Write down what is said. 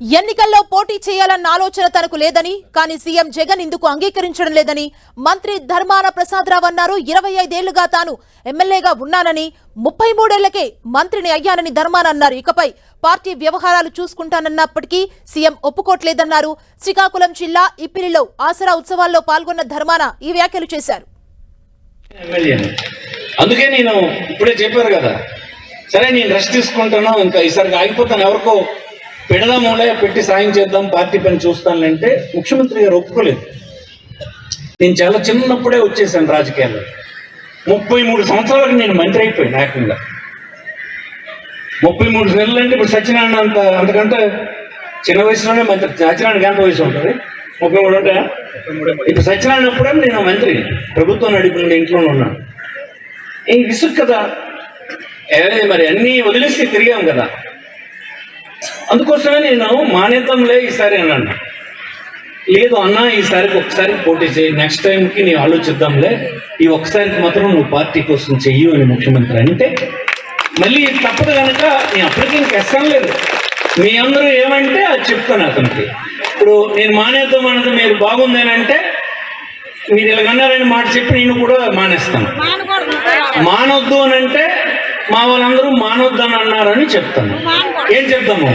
ఎన్నికల్లో పోటీ చేయాలన్న ఆలోచన తనకు లేదని కానీ సీఎం జగన్ ఇందుకు అంగీకరించడం లేదని మంత్రి ధర్మాన ప్రసాదరావు అన్నారు. ఇరవై ఐదేళ్ళుగా తాను ఎమ్మెల్యేగా ఉన్నానని ముప్పై మూడేళ్ళకే మంత్రిని అయ్యానని ధర్మాన అన్నారు. ఇకపై పార్టీ వ్యవహారాలు చూసుకుంటానన్నప్పటికీ సీఎం ఒప్పుకోట్లేదన్నారు శ్రీకాకుళం జిల్లా ఇప్పిలిలో ఆసరా ఉత్సవాల్లో పాల్గొన్న ధర్మాన ఈ వ్యాఖ్యలు చేశారు. అందుకే నేను ఇప్పుడే చెప్పారు కదా సరే నేను రెస్ట్ తీసుకుంటాను ఇంకా ఈసారి ఆగిపోతాను ఎవరికో పెడదాములే పెట్టి సాయం చేద్దాం పార్టీ పని చూస్తానంటే ముఖ్యమంత్రి గారు ఒప్పుకోలేదు. నేను చాలా చిన్నప్పుడే వచ్చేసాను రాజకీయాల్లో. ముప్పై మూడు సంవత్సరాలకు నేను మంత్రి అయిపోయాను ఏకంగా ముప్పై మూడు నెలలు అంటే ఇప్పుడు సత్యనారాయణ అంత అంతకంటే చిన్న వయసులోనే మంత్రి సత్యనారాయణ గంట వయసు ఉంటుంది. ముప్పై మూడు ఉంటాయా ఇప్పుడు సత్యనారాయణ అప్పుడే నేను మంత్రి. ప్రభుత్వం నడిపిన ఇంట్లోనే ఉన్నాను ఈ విసుగు కదా. మరి అన్నీ వదిలేసి తిరిగాం కదా. అందుకోసమే నేను మానేద్దాంలే ఈసారి అన్నాను. లేదు అన్న ఈసారికి ఒకసారి పోటీ చేయి నెక్స్ట్ టైంకి నీ ఆలోచిద్దాంలే. ఈ ఒక్కసారికి మాత్రం నువ్వు పార్టీ కోసం చెయ్యు అని ముఖ్యమంత్రి అంటే మళ్ళీ తప్పదు కనుక నేను అప్పటికి ఇంక ఎస్సం లేదు. మీ అందరూ ఏమంటే అది చెప్తాను అతనికి ఇప్పుడు నేను మానేద్దాం అన్నది మీరు బాగుందని అంటే మీరు ఇలాగన్నారని మాట చెప్పి నేను కూడా మానేస్తాను. మానొద్దు అని అంటే మా వాళ్ళందరూ మానొద్దు అని అన్నారని చెప్తాను ఏం చెప్తాము?